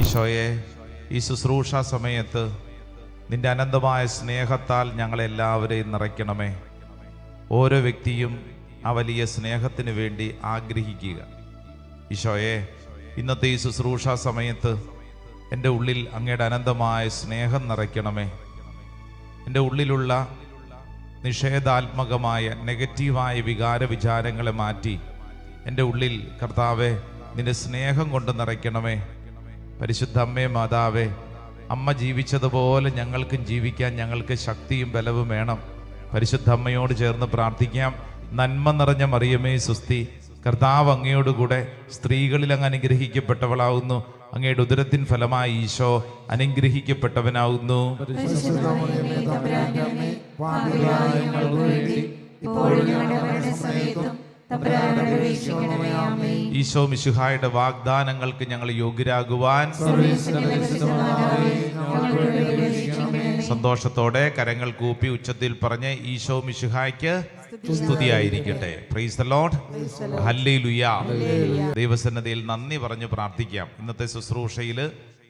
ഈശോയെ ഈ ശുശ്രൂഷ സമയത്ത് നിന്റെ അനന്തമായ സ്നേഹത്താൽ ഞങ്ങളെല്ലാവരെയും നിറയ്ക്കണമേ. ഓരോ വ്യക്തിയും ആ വലിയ സ്നേഹത്തിന് വേണ്ടി ആഗ്രഹിക്കുക. ഈശോയെ ഇന്നത്തെ ഈ ശുശ്രൂഷ സമയത്ത് എന്റെ ഉള്ളിൽ അങ്ങയുടെ അനന്തമായ സ്നേഹം നിറയ്ക്കണമേ. എന്റെ ഉള്ളിലുള്ള നിഷേധാത്മകമായ നെഗറ്റീവായ വികാര വിചാരങ്ങളെ മാറ്റി എന്റെ ഉള്ളിൽ കർത്താവെ നിന്റെ സ്നേഹം കൊണ്ട് നിറയ്ക്കണമേ. പരിശുദ്ധ അമ്മേ മാതാവേ അമ്മ ജീവിച്ചതുപോലെ ഞങ്ങൾക്കും ജീവിക്കാൻ ഞങ്ങൾക്ക് ശക്തിയും ബലവും വേണം. പരിശുദ്ധ അമ്മയോട് ചേർന്ന് പ്രാർത്ഥിക്കാം. നന്മ നിറഞ്ഞ മറിയമേ സുസ്തി കർത്താവ് അങ്ങയോടുകൂടെ സ്ത്രീകളിൽ അങ്ങ് അനുഗ്രഹിക്കപ്പെട്ടവളാവുന്നു. അങ്ങയുടെ ഉദരത്തിൻ ഫലമായി ഈശോ അനുഗ്രഹിക്കപ്പെട്ടവനാവുന്നു. ഈശോ മിശുഹായുടെ വാഗ്ദാനങ്ങൾക്ക് ഞങ്ങൾ യോഗ്യരാകുവാൻ. സന്തോഷത്തോടെ കരങ്ങൾ കൂപ്പി ഉച്ചത്തിൽ പറഞ്ഞ് ഈശോ മിശുഹായ്ക്ക് സ്തുതിയായിരിക്കട്ടെ പ്രൈസ് ദ ലോർഡ് ദൈവസന്നതയിൽ നന്ദി പറഞ്ഞു പ്രാർത്ഥിക്കാം ഇന്നത്തെ ശുശ്രൂഷയിൽ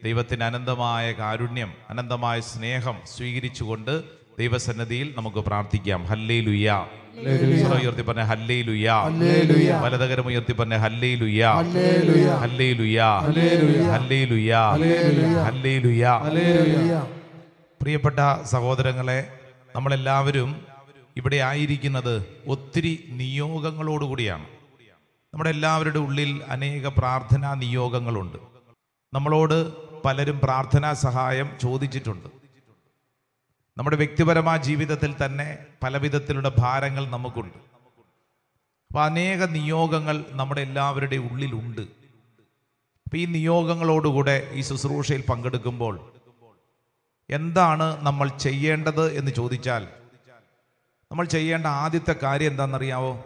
ദൈവത്തിന് അനന്തമായ കാരുണ്യം അനന്തമായ സ്നേഹം സ്വീകരിച്ചുകൊണ്ട് ദൈവസന്നതിയിൽ നമുക്ക് പ്രാർത്ഥിക്കാം ഹല്ലേ ലുയ ഉയർത്തി പറഞ്ഞ ഹല്ലേലൂയ വലതകരം ഉയർത്തി പറഞ്ഞ ഹല്ലേലൂയ ഹല്ലേലൂയ ഹല്ലേലൂയ ഹല്ലേലൂയ പ്രിയപ്പെട്ട സഹോദരങ്ങളെ നമ്മളെല്ലാവരും ഇവിടെ ആയിരിക്കുന്നത് ഒത്തിരി നിയോഗങ്ങളോടുകൂടിയാണ് നമ്മുടെ എല്ലാവരുടെ ഉള്ളിൽ അനേക പ്രാർത്ഥനാ നിയോഗങ്ങളുണ്ട്. നമ്മളോട് പലരും പ്രാർത്ഥനാ സഹായം ചോദിച്ചിട്ടുണ്ട്. നമ്മുടെ വ്യക്തിപരമായ ജീവിതത്തിൽ തന്നെ പലവിധത്തിലുള്ള ഭാരങ്ങൾ നമുക്കുണ്ട്. അപ്പോൾ അനേക നിയോഗങ്ങൾ നമ്മുടെ എല്ലാവരുടെ ഉള്ളിലുണ്ട്. അപ്പോൾ ഈ നിയോഗങ്ങളോടുകൂടെ ഈ ശുശ്രൂഷയിൽ പങ്കെടുക്കുമ്പോൾ എന്താണ് നമ്മൾ ചെയ്യേണ്ടത് എന്ന് ചോദിച്ചാൽ നമ്മൾ ചെയ്യേണ്ട ആദ്യത്തെ കാര്യം എന്താണെന്നറിയാവോ?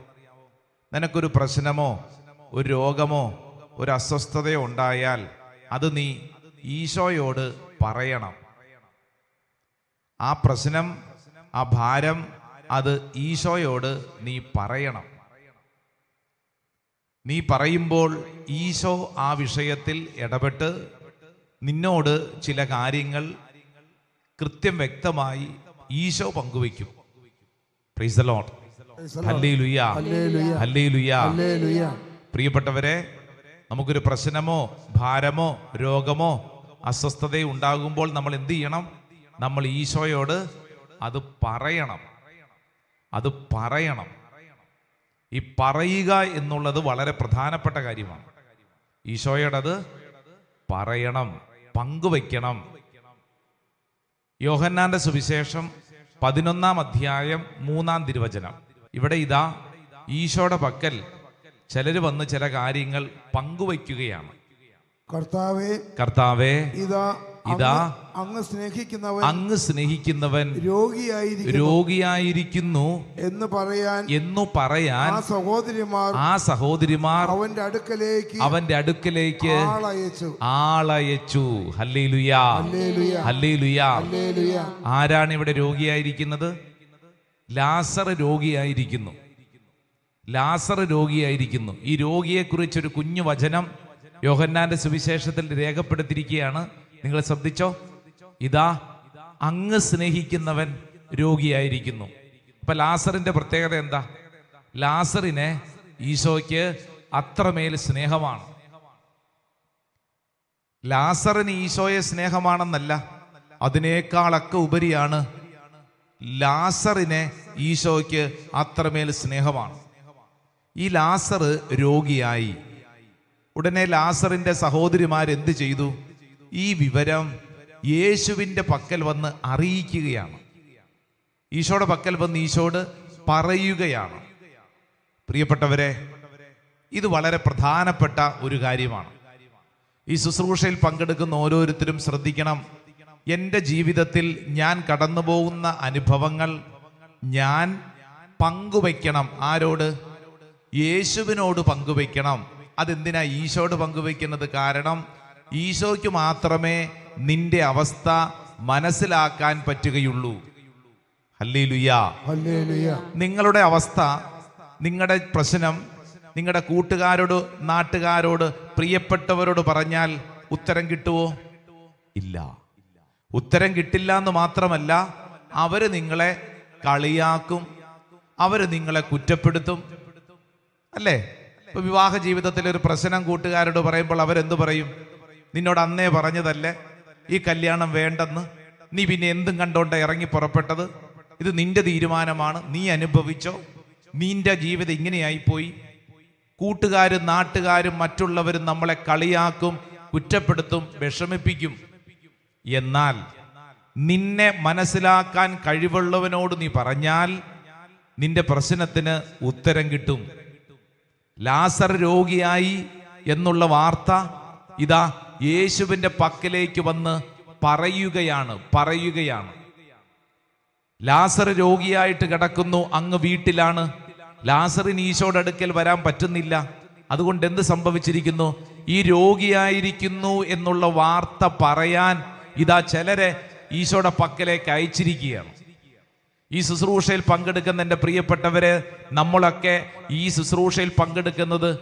നിനക്കൊരു പ്രശ്നമോ ഒരു രോഗമോ ഒരു അസ്വസ്ഥതയോ ഉണ്ടായാൽ അത് നീ ഈശോയോട് പറയണം. ആ പ്രശ്നം ആ ഭാരം അത് ഈശോയോട് നീ പറയണം. നീ പറയുമ്പോൾ ഈശോ ആ വിഷയത്തിൽ ഇടപെട്ട് നിന്നോട് ചില കാര്യങ്ങൾ കൃത്യം വ്യക്തമായി ഈശോ പങ്കുവയ്ക്കും. പ്രൈസ് പ്രിയപ്പെട്ടവരെ നമുക്കൊരു പ്രശ്നമോ ഭാരമോ രോഗമോ അസ്വസ്ഥതയോ ഉണ്ടാകുമ്പോൾ നമ്മൾ എന്ത് ചെയ്യണം? നമ്മൾ ഈശോയോട് അത് പറയണം. അത് പറയണം. ഈ പറയുക എന്നുള്ളത് വളരെ പ്രധാനപ്പെട്ട കാര്യമാണ്. ഈശോയോടത് പറയണം പങ്കുവയ്ക്കണം. യോഹന്നാന്റെ സുവിശേഷം പതിനൊന്നാം അധ്യായം മൂന്നാം തിരുവചനം. ഇവിടെ ഇതാ ഈശോയുടെ പക്കൽ ചിലർ വന്ന് ചില കാര്യങ്ങൾ പങ്കുവയ്ക്കുകയാണ്. കർത്താവേ കർത്താവേ ഇതാ ഇതാ അങ്ങ് സ്നേഹിക്കുന്നവൻ അങ്ങ് സ്നേഹിക്കുന്നവൻ രോഗിയായിരിക്കും രോഗിയായിരിക്കുന്നു എന്ന് പറയാൻ എന്നു പറയാൻ ആ സഹോദരിമാർ ആ സഹോദരിമാർ അവന്റെ അടുക്കലേക്ക് അവന്റെ അടുക്കലേക്ക് ആളയച്ചു. ആളയച്ചു. ഹല്ലേലുയാ. ഹല്ലേലുയാ. ഹല്ലേലൂയ. ആരാണ് ഇവിടെ രോഗിയായിരിക്കുന്നത്? ലാസർ രോഗിയായിരിക്കുന്നു. ലാസർ രോഗിയായിരിക്കുന്നു. ഈ രോഗിയെക്കുറിച്ചൊരു കുഞ്ഞു വചനം യോഹന്നാന്റെ സുവിശേഷത്തിൽ രേഖപ്പെടുത്തിയിരിക്കുകയാണ്. നിങ്ങൾ ശ്രദ്ധിച്ചോ? ഇതാ അങ്ങ് സ്നേഹിക്കുന്നവൻ രോഗിയായിരിക്കുന്നു. അപ്പൊ ലാസറിന്റെ പ്രത്യേകത എന്താ? ലാസറിനെ ഈശോയ്ക്ക് അത്രമേൽ സ്നേഹമാണ്. ലാസറിന് ഈശോയെ സ്നേഹമാണെന്നല്ല അതിനേക്കാളൊക്കെ ഉപരിയാണ് ലാസറിനെ ഈശോയ്ക്ക് അത്രമേൽ സ്നേഹമാണ്. ഈ ലാസർ രോഗിയായി. ഉടനെ ലാസറിന്റെ സഹോദരിമാരെന്ത് ചെയ്തു? ഈ വിവരം യേശുവിന്റെ പക്കൽ വന്ന് അറിയിക്കുകയാണ്. ഈശോയുടെ പക്കൽ വന്ന് ഈശോട് പറയുകയാണ്. പ്രിയപ്പെട്ടവരെ ഇത് വളരെ പ്രധാനപ്പെട്ട ഒരു കാര്യമാണ്. ഈ ശുശ്രൂഷയിൽ പങ്കെടുക്കുന്ന ഓരോരുത്തരും ശ്രദ്ധിക്കണം. എന്റെ ജീവിതത്തിൽ ഞാൻ കടന്നു അനുഭവങ്ങൾ ഞാൻ പങ്കുവയ്ക്കണം. ആരോട്? യേശുവിനോട് പങ്കുവയ്ക്കണം. അതെന്തിനാ ഈശോട് പങ്കുവയ്ക്കുന്നത്? കാരണം ഈശോയ്ക്ക് മാത്രമേ നിന്റെ അവസ്ഥ മനസ്സിലാക്കാൻ പറ്റുകയുള്ളൂ. നിങ്ങളുടെ അവസ്ഥ നിങ്ങളുടെ പ്രശ്നം നിങ്ങളുടെ കൂട്ടുകാരോട് നാട്ടുകാരോട് പ്രിയപ്പെട്ടവരോട് പറഞ്ഞാൽ ഉത്തരം കിട്ടുമോ ഇല്ല. ഉത്തരം കിട്ടില്ല എന്ന് മാത്രമല്ല അവർ നിങ്ങളെ കളിയാക്കും അവർ നിങ്ങളെ കുറ്റപ്പെടുത്തും. അല്ലേ? ഇപ്പൊ വിവാഹ ജീവിതത്തിൽ ഒരു പ്രശ്നം കൂട്ടുകാരോട് പറയുമ്പോൾ അവരെന്ത് പറയും? നിന്നോട് അന്നേ പറഞ്ഞതല്ലേ ഈ കല്യാണം വേണ്ടെന്ന്? നീ പിന്നെ എന്തും കണ്ടോണ്ട് ഇറങ്ങി പുറപ്പെട്ടത്? ഇത് നിന്റെ തീരുമാനമാണ് നീ അനുഭവിച്ചോ? നിന്റെ ജീവിതം ഇങ്ങനെയായിപ്പോയി. കൂട്ടുകാരും നാട്ടുകാരും മറ്റുള്ളവരും നമ്മളെ കളിയാക്കും കുറ്റപ്പെടുത്തും വിഷമിപ്പിക്കും. എന്നാൽ നിന്നെ മനസ്സിലാക്കാൻ കഴിവുള്ളവനോട് നീ പറഞ്ഞാൽ നിന്റെ പ്രശ്നത്തിന് ഉത്തരം കിട്ടും. ലാസർ രോഗിയായി എന്നുള്ള വാർത്ത ഇതാ യേശുവിന്റെ പക്കലേക്ക് വന്ന് പറയുകയാണ് പറയുകയാണ്. ലാസർ രോഗിയായിട്ട് കിടക്കുന്നു അങ്ങ് വീട്ടിലാണ്. ലാസറിന് ഈശോയുടെ അടുക്കൽ വരാൻ പറ്റുന്നില്ല. അതുകൊണ്ട് എന്ത് സംഭവിച്ചിരിക്കുന്നു? ഈ രോഗിയായിരിക്കുന്നു എന്നുള്ള വാർത്ത പറയാൻ ഇതാ ചിലരെ ഈശോയുടെ പക്കലേക്ക് അയച്ചിരിക്കുകയാണ്. ഈ ശുശ്രൂഷയിൽ പങ്കെടുക്കുന്ന എന്റെ പ്രിയപ്പെട്ടവരെ നമ്മളൊക്കെ ഈ ശുശ്രൂഷയിൽ പങ്കെടുക്കുന്നത്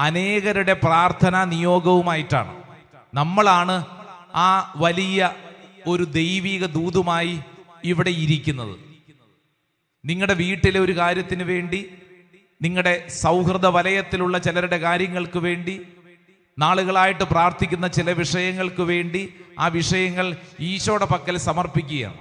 അനേകരുടെ പ്രാർത്ഥനാ നിയോഗവുമായിട്ടാണ്. നമ്മളാണ് ആ വലിയ ഒരു ദൈവിക ദൂതുമായി ഇവിടെ ഇരിക്കുന്നത്. നിങ്ങളുടെ വീട്ടിലെ ഒരു കാര്യത്തിന് വേണ്ടി നിങ്ങളുടെ സൗഹൃദ വലയത്തിലുള്ള ചിലരുടെ കാര്യങ്ങൾക്ക് വേണ്ടി നാളുകളായിട്ട് പ്രാർത്ഥിക്കുന്ന ചില വിഷയങ്ങൾക്ക് വേണ്ടി ആ വിഷയങ്ങൾ ഈശോയുടെ പക്കൽ സമർപ്പിക്കുകയാണ്.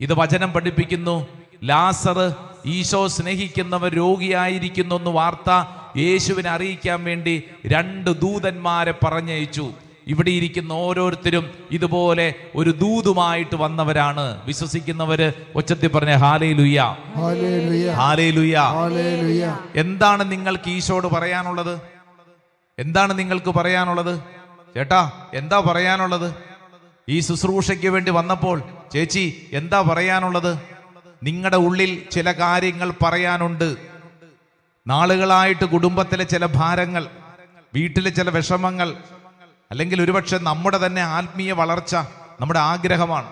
ഇത് വചനം പഠിപ്പിക്കുന്നു ലാസർ ഈശോ സ്നേഹിക്കുന്നവർ രോഗിയായിരിക്കുന്നു എന്ന് വാർത്ത യേശുവിനെ അറിയിക്കാൻ വേണ്ടി രണ്ട് ദൂതന്മാരെ പറഞ്ഞയച്ചു. ഇവിടെ ഇരിക്കുന്ന ഓരോരുത്തരും ഇതുപോലെ ഒരു ദൂതുമായിട്ട് വന്നവരാണ്. വിശ്വസിക്കുന്നവര് ഒച്ചത്തിൽ പറഞ്ഞ ഹാലേ ലുയ്യ ഹല്ലേലൂയ ഹാലേ ലുയ്യ എന്താണ് നിങ്ങൾക്ക് ഈശോട് പറയാനുള്ളത്? എന്താണ് നിങ്ങൾക്ക് പറയാനുള്ളത്? ചേട്ടാ എന്താ പറയാനുള്ളത്? ഈ ശുശ്രൂഷയ്ക്ക് വേണ്ടി വന്നപ്പോൾ ചേച്ചി എന്താ പറയാനുള്ളത്? നിങ്ങളുടെ ഉള്ളിൽ ചില കാര്യങ്ങൾ പറയാനുണ്ട്. നാളുകളായിട്ട് കുടുംബത്തിലെ ചില ഭാരങ്ങൾ വീട്ടിലെ ചില വിഷമങ്ങൾ അല്ലെങ്കിൽ ഒരുപക്ഷെ നമ്മുടെ തന്നെ ആത്മീയ വളർച്ച നമ്മുടെ ആഗ്രഹമാണ്.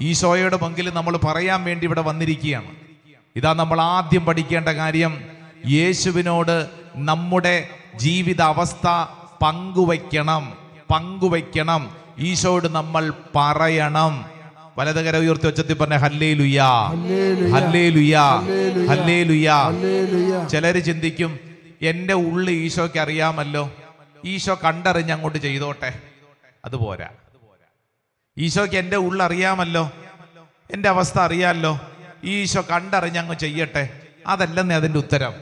ഈശോയുടെ മുമ്പിൽ നമ്മൾ പറയാൻ വേണ്ടി ഇവിടെ വന്നിരിക്കുകയാണ്. ഇതാ നമ്മൾ ആദ്യം പഠിക്കേണ്ട കാര്യം യേശുവിനോട് നമ്മുടെ ജീവിത അവസ്ഥ പങ്കുവയ്ക്കണം പങ്കുവയ്ക്കണം. ഈശോയോട് നമ്മൾ പറയണം. വലതുകര ഉയർത്തി ഒച്ചത്തിൽ പറഞ്ഞ ഹല്ലേ ലുയാ ഹല്ലേ ലുയാ ഹല്ലേ ലുയാ ചിലര് ചിന്തിക്കും എന്റെ ഉള്ളി ഈശോയ്ക്ക് അറിയാമല്ലോ. ഈശോ കണ്ടറിഞ്ഞ് അങ്ങോട്ട് ചെയ്തോട്ടെ. അതുപോരാ. ഈശോയ്ക്ക് എന്റെ ഉള്ളിൽ അറിയാമല്ലോ. എന്റെ അവസ്ഥ അറിയാമല്ലോ. ഈശോ കണ്ടറിഞ്ഞ് അങ്ങ് ചെയ്യട്ടെ. അതല്ലെന്നേ അതിന്റെ ഉത്തരം.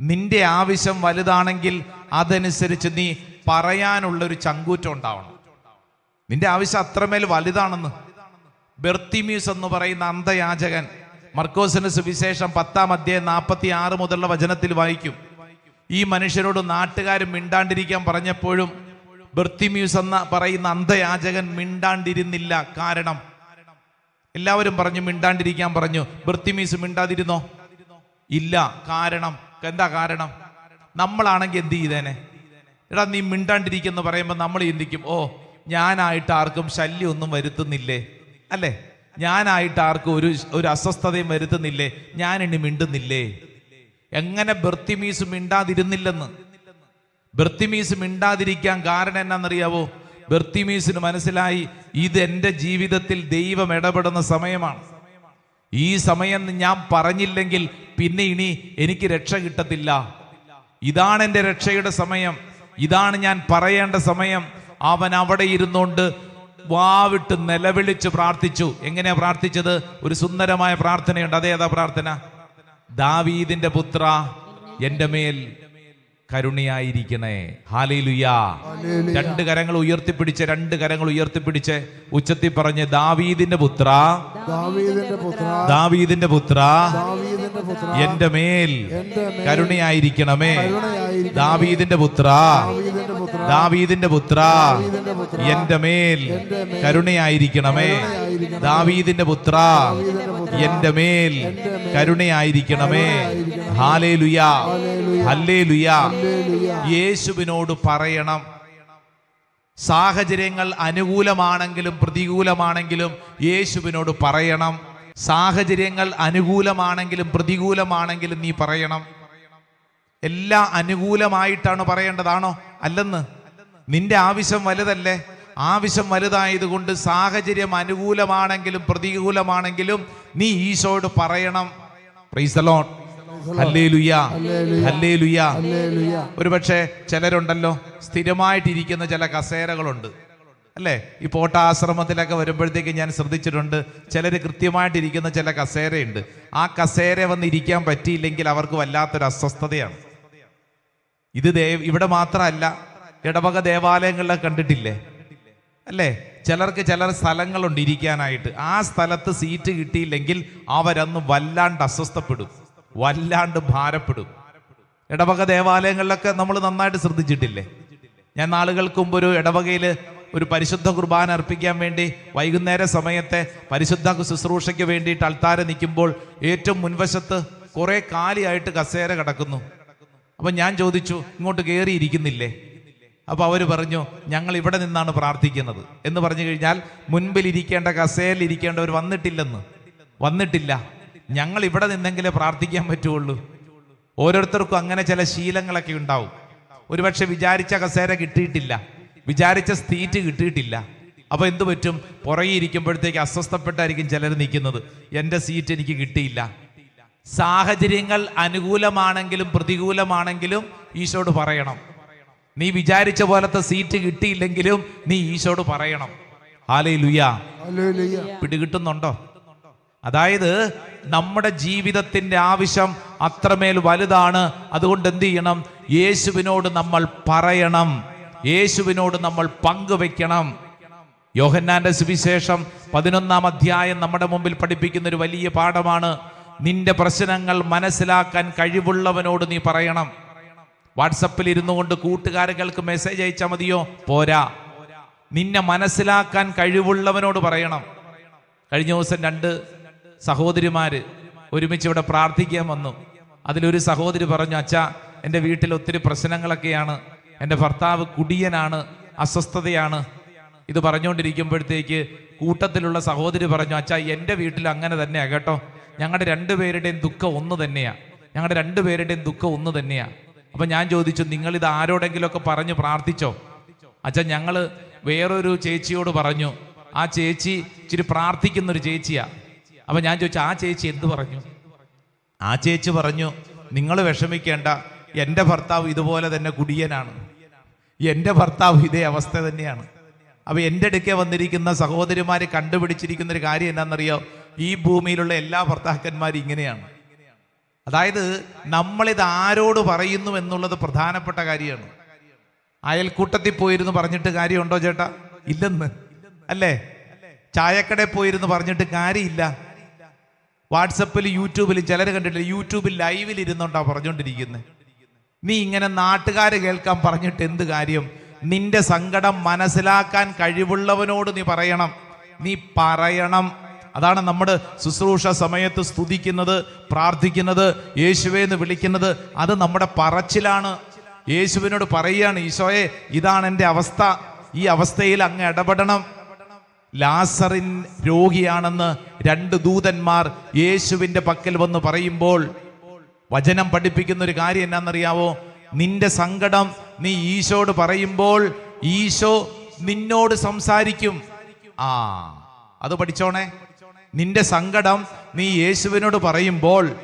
നിന്റെ ആവശ്യം വലുതാണെങ്കിൽ അതനുസരിച്ച് നീ പറയാനുള്ള ഒരു ചങ്കൂറ്റം ഉണ്ടാവണം. നിന്റെ ആവശ്യം അത്രമേൽ വലുതാണെന്ന് ബെർത്തിമ്യൂസ് എന്ന് പറയുന്ന അന്ധയാചകൻ. മർക്കോസിന് സുവിശേഷം പത്താം അധ്യായം നാൽപ്പത്തി ആറ് മുതലുള്ള വചനത്തിൽ വായിക്കും. ഈ മനുഷ്യരോട് നാട്ടുകാർ മിണ്ടാണ്ടിരിക്കാൻ പറഞ്ഞപ്പോഴും ബെർത്തിമ്യൂസ് എന്ന പറയുന്ന അന്ധയാചകൻ മിണ്ടാണ്ടിരുന്നില്ല. കാരണം എല്ലാവരും പറഞ്ഞു മിണ്ടാണ്ടിരിക്കാൻ പറഞ്ഞു. ബെർത്തിമ്യൂസ് മിണ്ടാതിരുന്നോ? ഇല്ല. കാരണം എന്താ കാരണം? നമ്മളാണെങ്കിൽ എന്ത് ചെയ്തേനെ? എടാ നീ മിണ്ടാണ്ടിരിക്കുന്നു പറയുമ്പോൾ നമ്മൾ ചിന്തിക്കും ഓ ഞാനായിട്ട് ആർക്കും ശല്യമൊന്നും വരുത്തുന്നില്ലേ? അല്ലേ? ഞാനായിട്ട് ആർക്കും ഒരു ഒരു അസ്വസ്ഥതയും വരുത്തുന്നില്ലേ? ഞാൻ ഇനി മിണ്ടുന്നില്ലേ? എങ്ങനെ ബർത്തിമീസ് മിണ്ടാതിരുന്നില്ലെന്ന്? ബർത്തിമീസ് മിണ്ടാതിരിക്കാൻ കാരണം എന്നാണെന്നറിയാവോ ബർത്തിമീസിന് മനസ്സിലായി ഇത് എന്റെ ജീവിതത്തിൽ ദൈവം ഇടപെടുന്ന സമയമാണ്. ഈ സമയം ഞാൻ പറഞ്ഞില്ലെങ്കിൽ പിന്നെ ഇനി എനിക്ക് രക്ഷ കിട്ടത്തില്ല. ഇതാണ് എന്റെ രക്ഷയുടെ സമയം. ഇതാണ് ഞാൻ പറയേണ്ട സമയം. അവൻ അവിടെ ഇരുന്നുകൊണ്ട് വാവിട്ട് നിലവിളിച്ച് പ്രാർത്ഥിച്ചു. എങ്ങനെയാ പ്രാർത്ഥിച്ചത്? ഒരു സുന്ദരമായ പ്രാർത്ഥനയുണ്ട്. അതേതാ പ്രാർത്ഥന? ദാവീദിന്റെ പുത്ര എന്റെ മേൽ കരുണയായിരിക്കണേ. ഹാലേലുയാ. രണ്ട് കരങ്ങൾ ഉയർത്തിപ്പിടിച്ച് രണ്ട് കരങ്ങൾ ഉയർത്തിപ്പിടിച്ച് ഉച്ചത്തി പറഞ്ഞ് ദാവീദിന്റെ പുത്ര. ദാവീദിന്റെ പുത്ര. എന്റെ മേൽ കരുണയായിരിക്കണമേ. ദാവീദിന്റെ പുത്ര. ദാവീദിന്റെ പുത്ര. എന്റെ മേൽ കരുണയായിരിക്കണമേ. ദാവീദിന്റെ പുത്ര. എന്റെ മേൽ കരുണയായിരിക്കണമേ. യേശുവിനോട് പറയണം. സാഹചര്യങ്ങൾ അനുകൂലമാണെങ്കിലും പ്രതികൂലമാണെങ്കിലും യേശുവിനോട് പറയണം. സാഹചര്യങ്ങൾ അനുകൂലമാണെങ്കിലും പ്രതികൂലമാണെങ്കിലും നീ പറയണം. എല്ലാ അനുകൂലമായിട്ടാണ് പറയേണ്ടതാണോ? അല്ലെന്ന്. നിന്റെ ആവശ്യം വലുതല്ലേ? ആവശ്യം വലുതായതുകൊണ്ട് സാഹചര്യം അനുകൂലമാണെങ്കിലും പ്രതികൂലമാണെങ്കിലും നീ ഈശോയോട് പറയണം. പ്രീസലോട്ട് ഒരുപക്ഷെ ചിലരുണ്ടല്ലോ സ്ഥിരമായിട്ടിരിക്കുന്ന ചില കസേരകളുണ്ട്. അല്ലേ? ഈ പോട്ടാശ്രമത്തിലൊക്കെ വരുമ്പോഴത്തേക്ക് ഞാൻ ശ്രദ്ധിച്ചിട്ടുണ്ട് ചിലർ കൃത്യമായിട്ടിരിക്കുന്ന ചില കസേരയുണ്ട്. ആ കസേര വന്ന് ഇരിക്കാൻ പറ്റിയില്ലെങ്കിൽ അവർക്ക് വല്ലാത്തൊരു അസ്വസ്ഥതയാണ്. ഇത് ദേ ഇവിടെ മാത്രമല്ല ഇടവക ദേവാലയങ്ങളിലൊക്കെ കണ്ടിട്ടില്ലേ? അല്ലേ? ചിലർക്ക് ചിലർ സ്ഥലങ്ങളുണ്ട് ഇരിക്കാനായിട്ട്. ആ സ്ഥലത്ത് സീറ്റ് കിട്ടിയില്ലെങ്കിൽ അവരന്ന് വല്ലാണ്ട് അസ്വസ്ഥപ്പെടും. വല്ലാണ്ട് ഭാരപ്പെടും. ഇടവക ദേവാലയങ്ങളിലൊക്കെ നമ്മൾ നന്നായിട്ട് ശ്രദ്ധിച്ചിട്ടില്ലേ? ഞാൻ നാളുകൾക്ക് മുമ്പ് ഒരു ഇടവകയിൽ ഒരു പരിശുദ്ധ കുർബാന അർപ്പിക്കാൻ വേണ്ടി വൈകുന്നേര സമയത്തെ പരിശുദ്ധ ശുശ്രൂഷയ്ക്ക് വേണ്ടിയിട്ട് അൾത്താര നിൽക്കുമ്പോൾ ഏറ്റവും മുൻവശത്ത് കുറെ കാലിയായിട്ട് കസേര കിടക്കുന്നു. അപ്പൊ ഞാൻ ചോദിച്ചു ഇങ്ങോട്ട് കയറിയിരിക്കുന്നില്ലേ അപ്പൊ അവർ പറഞ്ഞു ഞങ്ങൾ ഇവിടെ നിന്നാണ് പ്രാർത്ഥിക്കുന്നത്. എന്ന് പറഞ്ഞു കഴിഞ്ഞാൽ മുൻപിൽ ഇരിക്കേണ്ട കസേരയിൽ വന്നിട്ടില്ലെന്ന്. വന്നിട്ടില്ല. ഞങ്ങൾ ഇവിടെ നിന്നെങ്കിലേ പ്രാർത്ഥിക്കാൻ പറ്റുള്ളൂ. ഓരോരുത്തർക്കും അങ്ങനെ ചില ശീലങ്ങളൊക്കെ ഉണ്ടാവും. ഒരുപക്ഷെ വിചാരിച്ച കസേര കിട്ടിയിട്ടില്ല. വിചാരിച്ച സീറ്റ് കിട്ടിയിട്ടില്ല. അപ്പൊ എന്തു പറ്റും? പുറകെ ഇരിക്കുമ്പോഴത്തേക്ക് അസ്വസ്ഥപ്പെട്ടായിരിക്കും ചിലർ നിൽക്കുന്നത്. എന്റെ സീറ്റ് എനിക്ക് കിട്ടിയില്ല. സാഹചര്യങ്ങൾ അനുകൂലമാണെങ്കിലും പ്രതികൂലമാണെങ്കിലും ഈശോട് പറയണം. നീ വിചാരിച്ച പോലത്തെ സീറ്റ് കിട്ടിയില്ലെങ്കിലും നീ ഈശോട് പറയണം. ആലേ ലുയാ. പിടികിട്ടുന്നുണ്ടോ? അതായത് നമ്മുടെ ജീവിതത്തിന്റെ ആവശ്യം അത്രമേൽ വലുതാണ്. അതുകൊണ്ട് എന്ത് ചെയ്യണം? യേശുവിനോട് നമ്മൾ പറയണം. യേശുവിനോട് നമ്മൾ പങ്കുവെക്കണം യോഹന്നാന്റെ സുവിശേഷം പതിനൊന്നാം അധ്യായം നമ്മുടെ മുമ്പിൽ പഠിപ്പിക്കുന്ന ഒരു വലിയ പാഠമാണ്. നിന്റെ പ്രശ്നങ്ങൾ മനസ്സിലാക്കാൻ കഴിവുള്ളവനോട് നീ പറയണം. വാട്സപ്പിൽ ഇരുന്നു കൊണ്ട് കൂട്ടുകാരുകൾക്ക് മെസ്സേജ് അയച്ചാൽ മതിയോ? പോരാ. നിന്നെ മനസ്സിലാക്കാൻ കഴിവുള്ളവനോട് പറയണം. കഴിഞ്ഞ ദിവസം രണ്ട് സഹോദരിമാര് ഒരുമിച്ച് ഇവിടെ പ്രാർത്ഥിക്കാൻ വന്നു. അതിലൊരു സഹോദരി പറഞ്ഞു അച്ഛാ എന്റെ വീട്ടിൽ ഒത്തിരി പ്രശ്നങ്ങളൊക്കെയാണ്. എന്റെ ഭർത്താവ് കുടിയനാണ് അസ്വസ്ഥതയാണ്. ഇത് പറഞ്ഞുകൊണ്ടിരിക്കുമ്പോഴത്തേക്ക് കൂട്ടത്തിലുള്ള സഹോദരി പറഞ്ഞു അച്ഛാ എന്റെ വീട്ടിൽ അങ്ങനെ തന്നെയാ കേട്ടോ. ഞങ്ങളുടെ രണ്ടുപേരുടെയും ദുഃഖം ഒന്ന് തന്നെയാണ് ഞങ്ങളുടെ രണ്ടുപേരുടെയും ദുഃഖം ഒന്ന് തന്നെയാണ് അപ്പം ഞാൻ ചോദിച്ചു നിങ്ങൾ ഇത് ആരോടെങ്കിലുമൊക്കെ പറഞ്ഞ് പ്രാർത്ഥിച്ചോ? അച്ഛൻ ഞങ്ങൾ വേറൊരു ചേച്ചിയോട് പറഞ്ഞു ആ ചേച്ചി ഇച്ചിരി പ്രാർത്ഥിക്കുന്നൊരു ചേച്ചിയാണ് ചേച്ചിയാ. അപ്പൊ ഞാൻ ചോദിച്ചു ആ ചേച്ചി എന്ത് പറഞ്ഞു? ആ ചേച്ചി പറഞ്ഞു നിങ്ങൾ വിഷമിക്കേണ്ട എന്റെ ഭർത്താവ് ഇതുപോലെ തന്നെ കുടിയനാണ്. എന്റെ ഭർത്താവ് ഇതേ അവസ്ഥ തന്നെയാണ്. അപ്പൊ എന്റെ അടുക്കെ വന്നിരിക്കുന്ന സഹോദരിമാരെ കണ്ടുപിടിച്ചിരിക്കുന്ന ഒരു കാര്യം എന്താണെന്നറിയോ? ഈ ഭൂമിയിലുള്ള എല്ലാ ഭർത്താക്കന്മാരും ഇങ്ങനെയാണ്. അതായത് നമ്മളിത് ആരോട് പറയുന്നു എന്നുള്ളത് പ്രധാനപ്പെട്ട കാര്യമാണ്. അയൽക്കൂട്ടത്തിൽ പോയിരുന്നു പറഞ്ഞിട്ട് കാര്യമുണ്ടോ ചേട്ടാ? ഇല്ലെന്ന്. അല്ലേ? ചായക്കടയിൽ പോയിരുന്നു പറഞ്ഞിട്ട് കാര്യമില്ല. വാട്സപ്പിൽ യൂട്യൂബിൽ ചിലർ കണ്ടിട്ടില്ല? യൂട്യൂബിൽ ലൈവിൽ ഇരുന്നോണ്ടാ പറഞ്ഞുകൊണ്ടിരിക്കുന്നത് നീ ഇങ്ങനെ നാട്ടുകാർ കേൾക്കാൻ പറഞ്ഞിട്ട് എന്ത് കാര്യം? നിന്റെ സങ്കടം മനസ്സിലാക്കാൻ കഴിവുള്ളവനോട് നീ പറയണം. നീ പറയണം. അതാണ് നമ്മൾ ശുശ്രൂഷ സമയത്ത് സ്തുതിക്കുന്നത് പ്രാർത്ഥിക്കുന്നത് യേശുവെ എന്ന് വിളിക്കുന്നത്. അത് നമ്മുടെ പറച്ചിലാണ്. യേശുവിനോട് പറയുകയാണ് ഈശോയെ ഇതാണ് എന്റെ അവസ്ഥ. ഈ അവസ്ഥയിൽ അങ്ങ് ഇടപെടണം. ലാസറിൻ രോഗിയാണെന്ന് രണ്ട് ദൂതന്മാർ യേശുവിന്റെ പക്കൽ വന്ന് പറയുമ്പോൾ വചനം പഠിപ്പിക്കുന്ന ഒരു കാര്യം എന്നാണെന്നറിയാവോ? നിന്റെ സങ്കടം നീ ഈശോട് പറയുമ്പോൾ ഈശോ നിന്നോട് സംസാരിക്കും. ആ അത് പഠിച്ചോണേ. നിന്റെ സങ്കടം നീ യേശുവിനോട് പറയുമ്പോൾ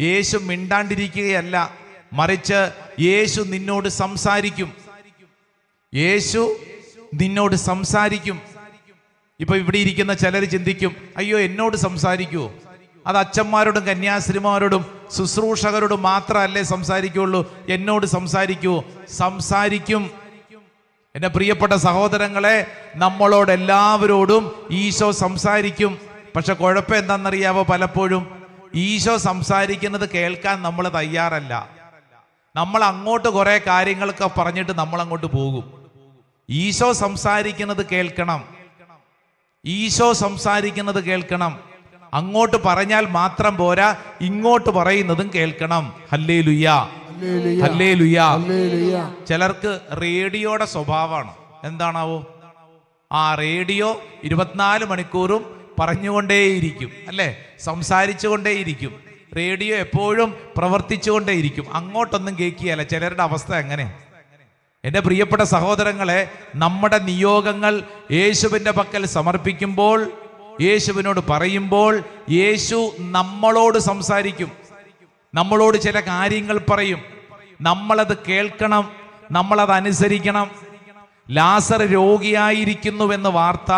യേശു മിണ്ടാണ്ടിരിക്കുകയല്ല മറിച്ച് യേശു നിന്നോട് സംസാരിക്കും. യേശു നിന്നോട് സംസാരിക്കും. ഇപ്പൊ ഇവിടെ ഇരിക്കുന്ന ചിലർ ചിന്തിക്കും അയ്യോ എന്നോട് സംസാരിക്കുവോ? അത് അച്ഛന്മാരോടും കന്യാസ്ത്രീമാരോടും ശുശ്രൂഷകരോടും മാത്രമല്ലേ സംസാരിക്കുള്ളൂ. എന്നോട് സംസാരിക്കുവോ? സംസാരിക്കും. എന്റെ പ്രിയപ്പെട്ട സഹോദരങ്ങളെ നമ്മളോട് എല്ലാവരോടും ഈശോ സംസാരിക്കും. പക്ഷെ കുഴപ്പം എന്താണെന്നറിയാവോ പലപ്പോഴും? ഈശോ സംസാരിക്കുന്നത് കേൾക്കാൻ നമ്മൾ തയ്യാറല്ല. നമ്മൾ അങ്ങോട്ട് കുറെ കാര്യങ്ങളൊക്കെ പറഞ്ഞിട്ട് നമ്മൾ അങ്ങോട്ട് പോകും. ഈശോ സംസാരിക്കുന്നത് കേൾക്കണം. ഈശോ സംസാരിക്കുന്നത് കേൾക്കണം. അങ്ങോട്ട് പറഞ്ഞാൽ മാത്രം പോരാ ഇങ്ങോട്ട് പറയുന്നതും കേൾക്കണം. ഹല്ലേ ലുയ്യ. ഹല്ലേ ലുയ്യ. ചിലർക്ക് റേഡിയോയുടെ സ്വഭാവമാണ്. എന്താണാവോ? ആ റേഡിയോ ഇരുപത്തിനാല് മണിക്കൂറും പറഞ്ഞുകൊണ്ടേയിരിക്കും അല്ലേ? സംസാരിച്ചുകൊണ്ടേയിരിക്കും. റേഡിയോ എപ്പോഴും പ്രവർത്തിച്ചുകൊണ്ടേയിരിക്കും. അങ്ങോട്ടൊന്നും കേൾക്കുകയല്ല. ചിലരുടെ അവസ്ഥ എങ്ങനെ എന്റെ പ്രിയപ്പെട്ട സഹോദരങ്ങളെ നമ്മുടെ നിയോഗങ്ങൾ യേശുവിന്റെ പക്കൽ സമർപ്പിക്കുമ്പോൾ യേശുവിനോട് പറയുമ്പോൾ യേശു നമ്മളോട് സംസാരിക്കും. നമ്മളോട് ചില കാര്യങ്ങൾ പറയും. നമ്മളത് കേൾക്കണം നമ്മളത് അനുസരിക്കണം. ലാസർ രോഗിയായിരിക്കുന്നുവെന്ന വാർത്ത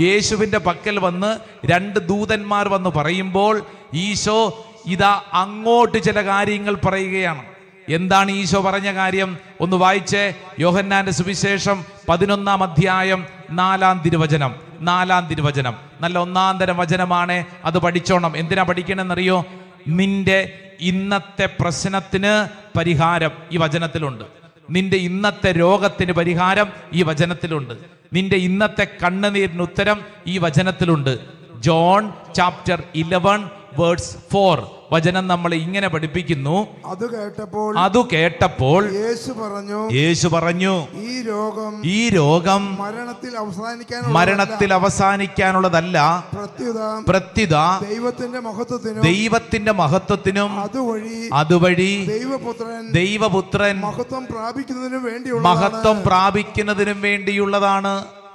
യേശുവിന്റെ പക്കൽ വന്ന് രണ്ട് ദൂതന്മാർ വന്ന് പറയുമ്പോൾ ഈശോ ഇതാ അങ്ങോട്ട് ചില കാര്യങ്ങൾ പറയുകയാണ്. എന്താണ് ഈശോ പറഞ്ഞ കാര്യം? ഒന്ന് വായിച്ചേ. യോഹന്നാന്റെ സുവിശേഷം പതിനൊന്നാം അധ്യായം നാലാം തിരുവചനം. നാലാം തിരുവചനം. നല്ല ഒന്നാം തരം വചനമാണ്. അത് പഠിച്ചോണം. എന്തിനാ പഠിക്കണമെന്നറിയോ നിന്റെ ഇന്നത്തെ പ്രശ്നത്തിന് പരിഹാരം ഈ വചനത്തിലുണ്ട്. നിന്റെ ഇന്നത്തെ രോഗത്തിന് പരിഹാരം ഈ വചനത്തിലുണ്ട്. നിന്റെ ഇന്നത്തെ കണ്ണുനീരിന് ഉത്തരം ഈ വചനത്തിലുണ്ട്. John chapter eleven words four. വചനം നമ്മൾ ഇങ്ങനെ പഠിപ്പിക്കുന്നു. അത് കേട്ടപ്പോൾ അത് കേട്ടപ്പോൾ യേശു പറഞ്ഞു യേശു പറഞ്ഞു ഈ രോഗം ഈ രോഗം മരണത്തിൽ അവസാനിക്കാൻ മരണത്തിൽ അവസാനിക്കാനുള്ളതല്ല. പ്രത്യുത പ്രത്യുത ദൈവത്തിന്റെ മഹത്വത്തിനും ദൈവത്തിന്റെ മഹത്വത്തിനും അതുവഴി അതുവഴി ദൈവപുത്രൻ ദൈവപുത്രൻ മഹത്വം പ്രാപിക്കുന്നതിനും വേണ്ടിയുള്ള മഹത്വം പ്രാപിക്കുന്നതിനും വേണ്ടിയുള്ളതാണ്.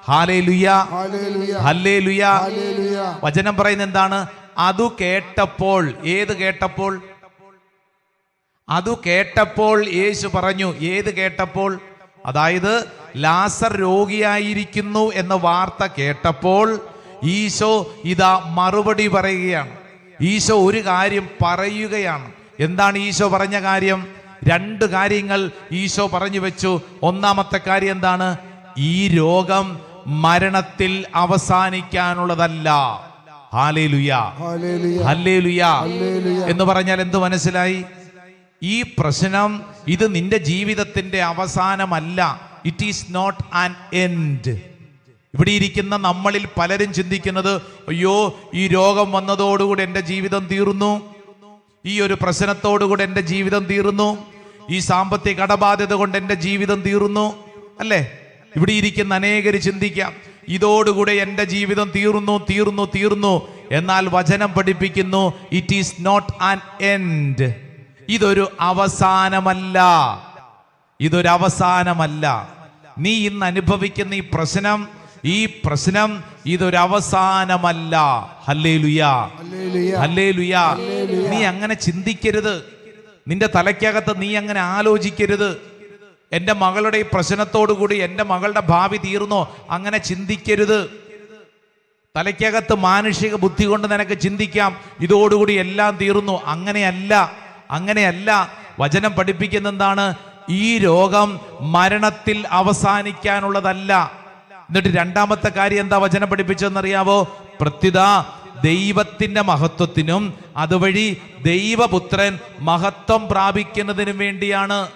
ഹാലേ ലുയാ ഹല്ലേ ലുയാ വചനം പറയുന്ന എന്താണ്? അതു കേട്ടപ്പോൾ ഏത് കേട്ടപ്പോൾ? അതു കേട്ടപ്പോൾ യേശു പറഞ്ഞു ഏത് കേട്ടപ്പോൾ? അതായത് ലാസർ രോഗിയായിരിക്കുന്നു എന്ന വാർത്ത കേട്ടപ്പോൾ ഈശോ ഇതാ മറുപടി പറയുകയാണ്. ഈശോ ഒരു കാര്യം പറയുകയാണ്. എന്താണ് ഈശോ പറഞ്ഞ കാര്യം? രണ്ട് കാര്യങ്ങൾ ഈശോ പറഞ്ഞു വെച്ചു. ഒന്നാമത്തെ കാര്യം എന്താണ്? ഈ രോഗം മരണത്തിൽ അവസാനിക്കാനുള്ളതല്ല. എന്ന് പറഞ്ഞാൽ എന്ത് മനസ്സിലായി? ഈ പ്രശ്നം ഇത് നിന്റെ ജീവിതത്തിന്റെ അവസാനമല്ല. It is not an end ഇവിടെ ഇരിക്കുന്ന നമ്മളിൽ പലരും ചിന്തിക്കുന്നത് അയ്യോ ഈ രോഗം വന്നതോടുകൂടി എന്റെ ജീവിതം തീർന്നു. ഈ ഒരു പ്രശ്നത്തോടുകൂടി എന്റെ ജീവിതം തീർന്നു. ഈ സാമ്പത്തിക കടബാധ്യത കൊണ്ട് എന്റെ ജീവിതം തീർന്നു. അല്ലേ? ഇവിടെ ഇരിക്കുന്ന അനേകർ ചിന്തിക്കാം ഇതോടുകൂടെ എന്റെ ജീവിതം തീർന്നു തീർന്നു തീർന്നു. എന്നാൽ വചനം പഠിപ്പിക്കുന്നു it is not an end ഇതൊരു അവസാനമല്ല. ഇതൊരു അവസാനമല്ല. നീ ഇന്ന് അനുഭവിക്കുന്ന ഈ പ്രശ്നം ഈ പ്രശ്നം ഇതൊരു അവസാനമല്ല. ഹല്ലേലുയാ. ഹല്ലേലൂയ. ഹല്ലേലുയാ. നീ അങ്ങനെ ചിന്തിക്കരുത്. നിന്റെ തലയ്ക്കകത്ത് നീ അങ്ങനെ ആലോചിക്കരുത്. എന്റെ മകളുടെ ഈ പ്രശ്നത്തോടു കൂടി എന്റെ മകളുടെ ഭാവി തീർന്നോ? അങ്ങനെ ചിന്തിക്കരുത്. തലയ്ക്കകത്ത് മാനുഷിക ബുദ്ധി കൊണ്ട് നിനക്ക് ചിന്തിക്കാം. ഇതോടുകൂടി എല്ലാം തീർന്നു. അങ്ങനെയല്ല അങ്ങനെയല്ല. വചനം പഠിപ്പിക്കുന്ന എന്താണ് ഈ രോഗം മരണത്തിൽ അവസാനിക്കാനുള്ളതല്ല. എന്നിട്ട് രണ്ടാമത്തെ കാര്യം എന്താ വചനം പഠിപ്പിച്ചതെന്നറിയാവോ? പ്രത്യുത ദൈവത്തിന്റെ മഹത്വത്തിനും അതുവഴി ദൈവപുത്രൻ മഹത്വം പ്രാപിക്കുന്നതിനും വേണ്ടിയാണ്.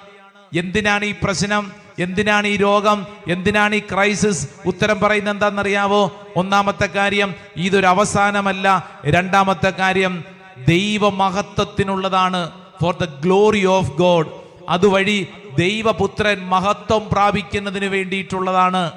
എന്തിനാണ് ഈ പ്രശ്നം? എന്തിനാണ് ഈ രോഗം? എന്തിനാണ് ഈ ക്രൈസിസ് ഉത്തരം പറയുന്നത് എന്താണെന്നറിയാവോ? ഒന്നാമത്തെ കാര്യം ഇതൊരു അവസാനമല്ല. രണ്ടാമത്തെ കാര്യം ദൈവമഹത്വത്തിനുള്ളതാണ്. For the glory of God അതുവഴി ദൈവപുത്രൻ മഹത്വം പ്രാപിക്കുന്നതിന് വേണ്ടിയിട്ടുള്ളതാണ്.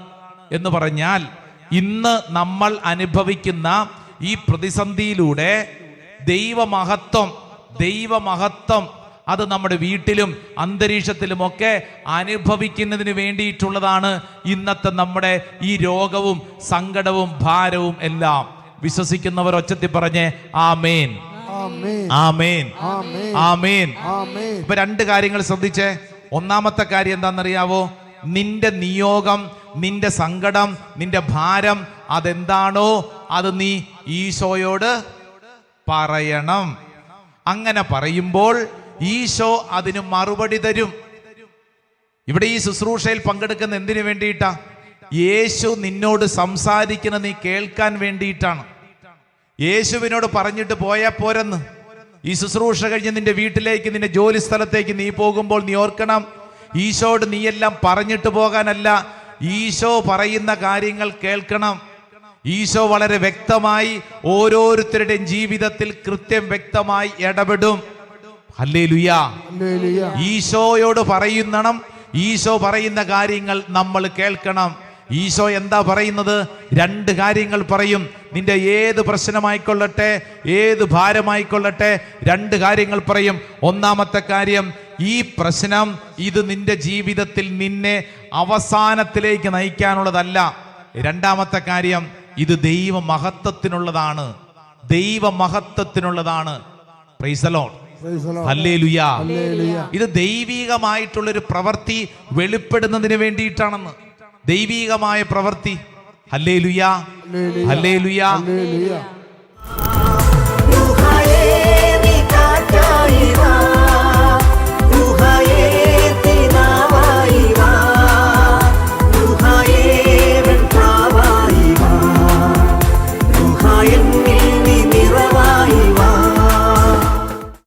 എന്ന് പറഞ്ഞാൽ ഇന്ന് നമ്മൾ അനുഭവിക്കുന്ന ഈ പ്രതിസന്ധിയിലൂടെ ദൈവമഹത്വം ദൈവമഹത്വം അത് നമ്മുടെ വീട്ടിലും അന്തരീക്ഷത്തിലുമൊക്കെ അനുഭവിക്കുന്നതിന് വേണ്ടിയിട്ടുള്ളതാണ് ഇന്നത്തെ നമ്മുടെ ഈ രോഗവും സങ്കടവും ഭാരവും എല്ലാം. വിശ്വസിക്കുന്നവർ ഒച്ചത്തി പറഞ്ഞ് ആമേൻ. ആമേൻ. ആമേൻ. ഇപ്പൊ രണ്ട് കാര്യങ്ങൾ ശ്രദ്ധിച്ചേ. ഒന്നാമത്തെ കാര്യം എന്താണെന്നറിയാവോ? നിന്റെ നിയോഗം നിന്റെ സങ്കടം നിന്റെ ഭാരം അതെന്താണോ അത് നീ ഈശോയോട് പറയണം. അങ്ങനെ പറയുമ്പോൾ ഈശോ അതിന് മറുപടി തരും. ഇവിടെ ഈ ശുശ്രൂഷയിൽ പങ്കെടുക്കുന്ന എന്തിനു വേണ്ടിയിട്ടാ? യേശു നിന്നോട് സംസാരിക്കുന്ന നീ കേൾക്കാൻ വേണ്ടിയിട്ടാണ്. യേശുവിനോട് പറഞ്ഞിട്ട് പോയാ പോരെന്ന്. ഈ ശുശ്രൂഷ കഴിഞ്ഞ് നിന്റെ വീട്ടിലേക്ക് നിന്റെ ജോലി സ്ഥലത്തേക്ക് നീ പോകുമ്പോൾ നീ ഓർക്കണം ഈശോട് നീയെല്ലാം പറഞ്ഞിട്ട് പോകാനല്ല ഈശോ പറയുന്ന കാര്യങ്ങൾ കേൾക്കണം. ഈശോ വളരെ വ്യക്തമായി ഓരോരുത്തരുടെയും ജീവിതത്തിൽ കൃത്യം വ്യക്തമായി ഇടപെടും. ഈശോയോട് പറയുന്നണം. ഈശോ പറയുന്ന കാര്യങ്ങൾ നമ്മൾ കേൾക്കണം. ഈശോ എന്താ പറയുന്നത്? രണ്ട് കാര്യങ്ങൾ പറയും. നിന്റെ ഏത് പ്രശ്നമായിക്കൊള്ളട്ടെ ഏത് ഭാരമായിക്കൊള്ളട്ടെ രണ്ട് കാര്യങ്ങൾ പറയും. ഒന്നാമത്തെ കാര്യം ഈ പ്രശ്നം ഇത് നിന്റെ ജീവിതത്തിൽ നിന്നെ അവസാനത്തിലേക്ക് നയിക്കാനുള്ളതല്ല. രണ്ടാമത്തെ കാര്യം ഇത് ദൈവ മഹത്വത്തിനുള്ളതാണ് ദൈവ മഹത്വത്തിനുള്ളതാണ് പ്രൈസലോൺ ഇത് ദൈവീകമായിട്ടുള്ളൊരു പ്രവൃത്തി വെളിപ്പെടുന്നതിന് വേണ്ടിയിട്ടാണെന്ന്. ദൈവീകമായ പ്രവൃത്തി. ഹല്ലേ ലുയാ